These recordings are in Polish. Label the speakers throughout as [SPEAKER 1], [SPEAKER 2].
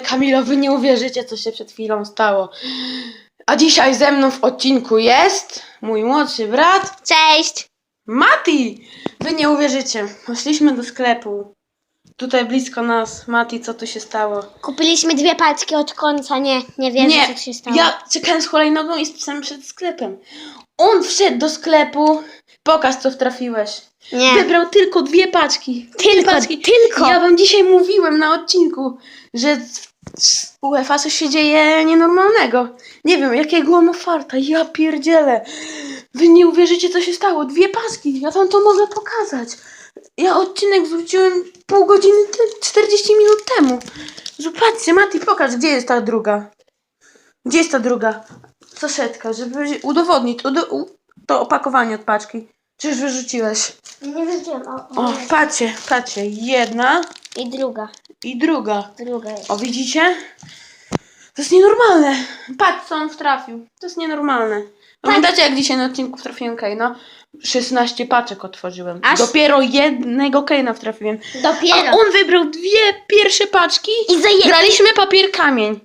[SPEAKER 1] Kamilo, wy nie uwierzycie, co się przed chwilą stało. A dzisiaj ze mną w odcinku jest mój młodszy brat
[SPEAKER 2] Cześć!
[SPEAKER 1] Mati! Wy nie uwierzycie. Poszliśmy do sklepu. Tutaj blisko nas. Mati, co tu się stało?
[SPEAKER 2] Kupiliśmy dwie paczki od końca, nie, nie wiem co tu się stało.
[SPEAKER 1] ja czekałem z hulajnogą i z psem przed sklepem. On wszedł do sklepu. Pokaż, co wtrafiłeś.
[SPEAKER 2] Nie.
[SPEAKER 1] Wybrał tylko dwie paczki.
[SPEAKER 2] Tylko,
[SPEAKER 1] paczki.
[SPEAKER 2] tylko.
[SPEAKER 1] Ja wam dzisiaj mówiłem na odcinku, że z UEFA coś się dzieje nienormalnego. Nie wiem, jakiego ma farta. Ja pierdzielę. Wy nie uwierzycie, co się stało. Dwie paczki. Ja wam to mogę pokazać. Ja odcinek wróciłem pół godziny, te- 40 minut temu. Zobaczcie, Mati, pokaż, gdzie jest ta druga. Gdzie jest ta druga saszetka, żeby udowodnić to opakowanie od paczki. Czy już wyrzuciłeś?
[SPEAKER 2] Nie wiedziałem. O,
[SPEAKER 1] O, patrzcie, patrzcie. Jedna
[SPEAKER 2] I druga.
[SPEAKER 1] i druga.
[SPEAKER 2] Druga jest.
[SPEAKER 1] O, widzicie? To jest nienormalne. Patrz, co on wtrafił. To jest nienormalne. Pamiętacie, jak dzisiaj na odcinku wtrafiłem Kane'a? 16 paczek otworzyłem.
[SPEAKER 2] Aż-
[SPEAKER 1] Dopiero jednego Kane'a wtrafiłem. A
[SPEAKER 2] Dopiero.
[SPEAKER 1] on wybrał dwie pierwsze paczki.
[SPEAKER 2] I za jedno.
[SPEAKER 1] Graliśmy papier kamień.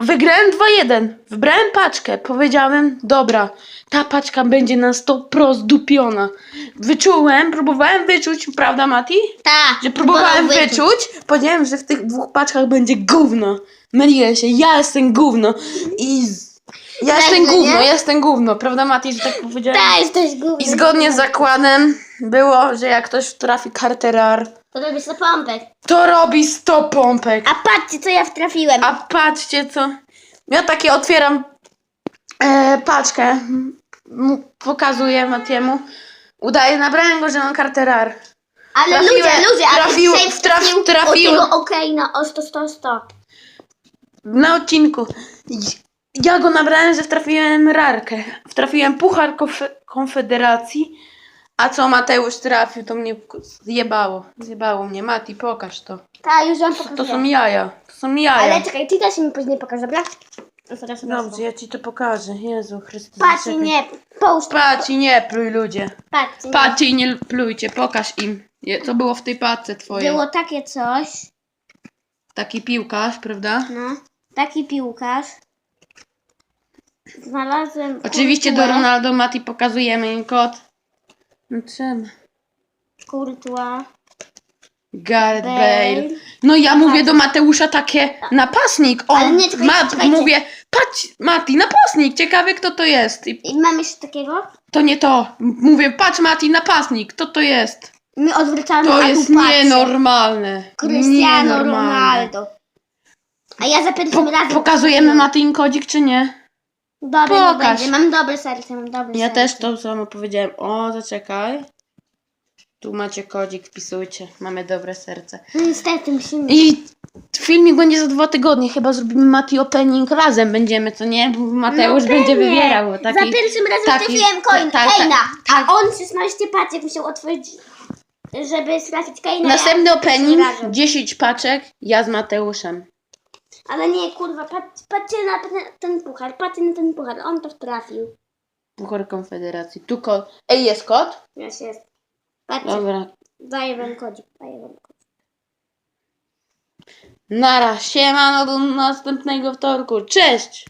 [SPEAKER 1] Wygrałem 2-1. Wybrałem paczkę. Powiedziałem, dobra, ta paczka będzie na 100% zdupiona. Wyczułem, próbowałem wyczuć, prawda Mati?
[SPEAKER 2] Ta.
[SPEAKER 1] Że próbowałem
[SPEAKER 2] wolał
[SPEAKER 1] wyczuć, powiedziałem, że w tych dwóch paczkach będzie gówno. Myliłem się, ja jestem gówno. I z... ja
[SPEAKER 2] Tak,
[SPEAKER 1] jestem
[SPEAKER 2] no
[SPEAKER 1] gówno,
[SPEAKER 2] nie?
[SPEAKER 1] ja jestem gówno, prawda Mati, że tak powiedziałem?
[SPEAKER 2] Ta, jesteś głupny.
[SPEAKER 1] I zgodnie z zakładem było, że jak ktoś trafi karterar,
[SPEAKER 2] To robisz to pompek.
[SPEAKER 1] to robi 100 pompek.
[SPEAKER 2] A patrzcie, co ja wtrafiłem.
[SPEAKER 1] A patrzcie co. Ja takie otwieram e, paczkę. Pokazuję Matiemu. Udaję nabrałem go, że mam karterar.
[SPEAKER 2] Ale
[SPEAKER 1] trafiłem-
[SPEAKER 2] ludzie, ludzie, ale
[SPEAKER 1] trafił- traf-
[SPEAKER 2] od tego okej na o 100, 100, 100.
[SPEAKER 1] Na odcinku. Ja go nabrałem, że wtrafiłem rarkę. Wtrafiłem puchar konfe- konfederacji. A co Mateusz trafił, to mnie zjebało. Zjebało mnie. Mati, pokaż to.
[SPEAKER 2] Ta, już wam
[SPEAKER 1] To
[SPEAKER 2] pokazuję.
[SPEAKER 1] są jaja. To są jaja.
[SPEAKER 2] Ale czekaj, ty też mi później pokaż, dobra? No to teraz
[SPEAKER 1] Dobrze, ja ci to pokażę. Jezu Chrystus.
[SPEAKER 2] Patrz i nie, połóż to.
[SPEAKER 1] Patrz i nie pluj ludzie.
[SPEAKER 2] Patrz i nie.
[SPEAKER 1] Patrzcie i nie plujcie, pokaż im. Je- Co było w tej paczce twojej?
[SPEAKER 2] Było takie coś,
[SPEAKER 1] Taki piłkarz, prawda?
[SPEAKER 2] no, taki piłkarz. Znalazłem
[SPEAKER 1] Oczywiście do Ronaldo Mati pokazujemy im kod. No trzeba.
[SPEAKER 2] kurtua,
[SPEAKER 1] Gareth
[SPEAKER 2] Bale.
[SPEAKER 1] Bale. No ja mówię do Mateusza takie napastnik. On,
[SPEAKER 2] nie, czekajcie, czekajcie.
[SPEAKER 1] mówię, patrz Mati, napastnik, ciekawy kto to jest. I
[SPEAKER 2] I mam jeszcze takiego.
[SPEAKER 1] to nie to. Mówię, patrz Mati, napastnik, kto to jest?
[SPEAKER 2] My odwracamy,
[SPEAKER 1] To
[SPEAKER 2] a tu
[SPEAKER 1] jest
[SPEAKER 2] patrzę.
[SPEAKER 1] nienormalne.
[SPEAKER 2] Cristiano
[SPEAKER 1] Nienormalne.
[SPEAKER 2] Ronaldo. A ja za pierwszym
[SPEAKER 1] Po,
[SPEAKER 2] razem...
[SPEAKER 1] pokazujemy Mati im kodzik czy nie?
[SPEAKER 2] Dobry nie
[SPEAKER 1] Pokaż.
[SPEAKER 2] będzie. Mam dobre serce, mam dobre
[SPEAKER 1] Ja
[SPEAKER 2] serce.
[SPEAKER 1] też to samo powiedziałem. O, zaczekaj. Tu macie kodzik, wpisujcie. Mamy dobre serce.
[SPEAKER 2] No Niestety musimy...
[SPEAKER 1] I filmik będzie za dwa tygodnie. Chyba zrobimy Mati opening razem będziemy, co nie? Bo Mateusz
[SPEAKER 2] No
[SPEAKER 1] będzie
[SPEAKER 2] pewnie.
[SPEAKER 1] wybierał. bo
[SPEAKER 2] Za
[SPEAKER 1] Taki,
[SPEAKER 2] pierwszym razem
[SPEAKER 1] taki-
[SPEAKER 2] trafiłem coin,
[SPEAKER 1] tak, tak,
[SPEAKER 2] Keina,
[SPEAKER 1] tak.
[SPEAKER 2] a on 16 paczek musiał otworzyć, żeby trafić Keina.
[SPEAKER 1] Następny opening,
[SPEAKER 2] razem.
[SPEAKER 1] 10 paczek, ja z Mateuszem.
[SPEAKER 2] Ale nie, kurwa, patrz, patrzcie na ten, ten puchar, patrzcie na ten puchar, on to trafił.
[SPEAKER 1] Puchar Konfederacji. Tu kod. Ej, jest kod?
[SPEAKER 2] Już jest. Patrzcie,
[SPEAKER 1] Dobra.
[SPEAKER 2] daję wam kodzik, daję wam kodzik.
[SPEAKER 1] Nara, siemano do następnego wtorku. Cześć!